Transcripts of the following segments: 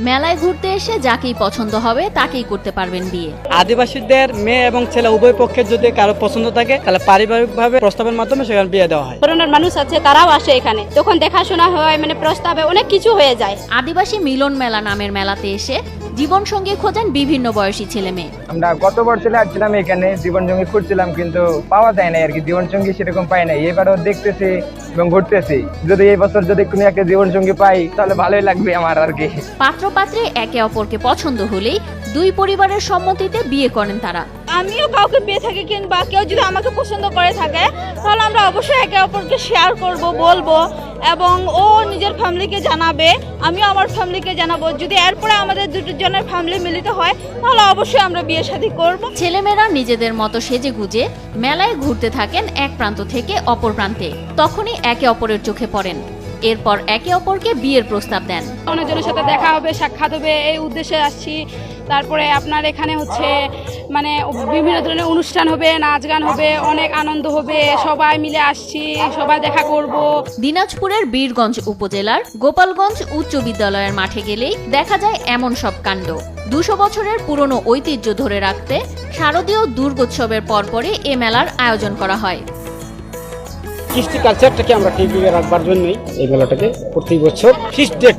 মেলায় ঘুরতে এসে যাকেই পছন্দ হবে তাকেই করতে পারবেন বিয়ে। আদিবাসীদের মেয়ে এবং ছেলে উভয় পক্ষের যদি কারও পছন্দ থাকে তাহলে পারিবারিকভাবে প্রস্তাবের মাধ্যমে সেখানে বিয়ে দেওয়া হয়। করোনার মানুষ আছে তারাও আসে এখানে। তখন দেখাশোনা হয় মানে প্রস্তাবে অনেক কিছু হয়ে যায়। আদিবাসী মিলন মেলা নামের মেলাতে এসে জীবনসঙ্গী খোঁজেন বিভিন্ন বয়সী ছেলে মেয়ে। আমরা গতবার চলে আসছিলাম এখানে জীবন সঙ্গী খুঁজছিলাম কিন্তু পাওয়া যায় না আর কি। জীবন সঙ্গী সেরকম পাই না এবারও দেখতেছি এবং ঘুরতেছি। যদি এই বছর যদি কোনো একটা জীবন সঙ্গী পাই তাহলে ভালোই লাগবে আমার আর কি। পাত্র পাত্রে একে অপরকে পছন্দ হলেই দুই পরিবারের সম্মতিতে বিয়ে করেন তারা। আমিও কাউকে পেয়ে থাকি কিংবা কেউ যদি আমাকে পছন্দ করে থাকে তাহলে আমরা অবশ্যই একে অপরকে শেয়ার করব বলব এবং ও নিজের ফ্যামিলিকে জানাবে আমিও আমার ফ্যামিলিকে জানাব। যদি এরপরে আমাদের দুটো জনের ফ্যামিলি মিলিত হয় তাহলে অবশ্যই আমরা বিয়ে শাদী করব। ছেলেমেয়েরা নিজেদের মতো সেজে গুজে মেলায় ঘুরতে থাকেন এক প্রান্ত থেকে অপর প্রান্তে। তখনই একে অপরের চোখে পড়েন। এরপর একে অপরকে বিয়ের প্রস্তাব দেন। অনেকজনের সাথে দেখা হবে সাক্ষাৎ হবে এই উদ্দেশ্যে আসছি। তারপরে আপনার এখানে হচ্ছে মানে বিভিন্ন ধরনের অনুষ্ঠান হবে নাচ গান হবে অনেক আনন্দ হবে সবাই মিলে আসছি সবাই দেখা করব। দিনাজপুরের বীরগঞ্জ উপজেলার গোপালগঞ্জ উচ্চ বিদ্যালয়ের মাঠে গেলেই দেখা যায় এমন সব কাণ্ড। দুশো বছরের পুরনো ঐতিহ্য ধরে রাখতে শারদীয় দুর্গোৎসবের পরপরই এ মেলার আয়োজন করা হয়। কৃষ্টি কালচারটাকে আমরা রাখবার জন্যই এই মেলাটাকে প্রতি বছর ফিক্সড ডেট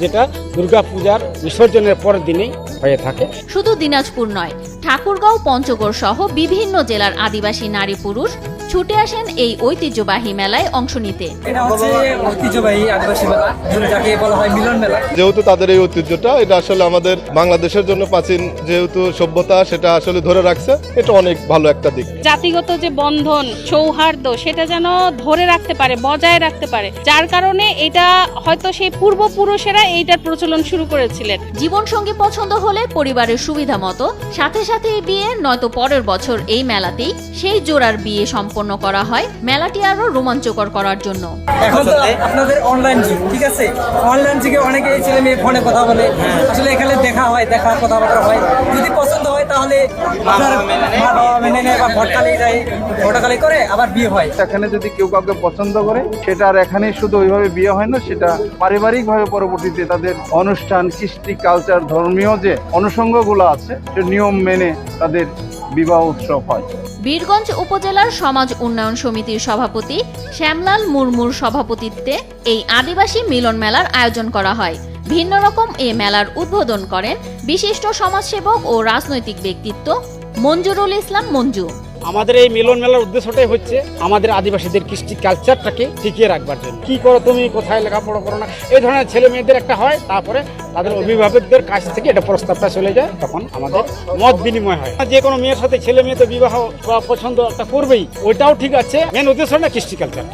যেটা দুর্গা পূজার বিসর্জনের পরের দিনেই হয়ে থাকে। শুধু দিনাজপুর নয় ঠাকুরগাঁও পঞ্চগড় সহ বিভিন্ন জেলার আদিবাসী নারী পুরুষ ছুটে আসেন এই ঐতিহ্যবাহী মেলায় অংশ নিতে। এটা হচ্ছে ঐতিহ্যবাহী আদিবাসী মেলা যাকে বলা হয় মিলন মেলা। যেহেতু তাদের এই ঐতিহ্যটা এটা আসলে আমাদের বাংলাদেশের জন্য প্রাচীন যেহেতু সভ্যতা সেটা আসলে ধরে রাখছে এটা অনেক ভালো একটা দিক। জাতিগত যে বন্ধন সৌহার্দ্য সেটা যেন ধরে রাখতে পারে বজায় রাখতে পারে। যার কারণে এটা হয়তো সেই পূর্বপুরুষেরা এইটার প্রচলন শুরু করেছিলেন। জীবনসঙ্গী পছন্দ হলে পরিবারের সুবিধা মতো সাথে সাথে বিয়ে নয়তো পরের বছর এই মেলাতেই সেই জোড়ার বিয়ে সম্পন্ন করা হয়। মেলাটি আরও রোমাঞ্চকর করার জন্য। এখন তো আপনাদের অনলাইন যুগ ঠিক আছে? অনলাইন যুগে অনেকে ছেলে মেয়ে ফোনে কথা বলে। আসলে এখানে দেখা হয় দেখা কথাবার্তা হয়। যদি পছন্দ হয় তাহলে আপনার মা বাবা মেনে নেয় বা ভটকালি যায় ভটকালি করে আবার বিয়ে হয়। এখানে যদি কেউ কাউকে পছন্দ করে সেটা আর এখানে শুধু ওইভাবে বিয়ে হয় না সেটা পারিবারিকভাবে পরবর্তীতে তাদের অনুষ্ঠান কৃষ্টি কালচার ধর্মীয় যে অনুষঙ্গগুলো আছে সে নিয়ম মেনে তাদের বিবাহ উৎসব হয়। বীরগঞ্জ উপজেলার সমাজ উন্নয়ন সমিতির সভাপতি শ্যামলাল মুরমুর সভাপতিত্বে এই আদিবাসী মিলন মেলার আয়োজন করা হয়। ভিন্ন রকম এ মেলার উদ্বোধন করেন বিশিষ্ট সমাজসেবক ও রাজনৈতিক ব্যক্তিত্ব মঞ্জুরুল ইসলাম মঞ্জু। আমাদের এই মিলন মেলার উদ্দেশ্যটাই হচ্ছে আমাদের আদিবাসীদের কৃষ্টি কালচারটাকে টিকিয়ে রাখবার জন্য। কি করো তুমি? কোথায় লেখাপড়া করো না? এই ধরনের ছেলে মেয়েদের একটা হয়, তারপরে তাদের অভিভাবকদের কাছ থেকে এটা প্রস্তাবটা চলে যায়, তখন আমাদের মত বিনিময় হয়। যে কোনো মেয়ের সাথে ছেলে মেয়ে তো বিবাহ পছন্দ একটা করবেই, ওইটাও ঠিক আছে। মেন উদ্দেশ্যটা কৃষ্টি কালচার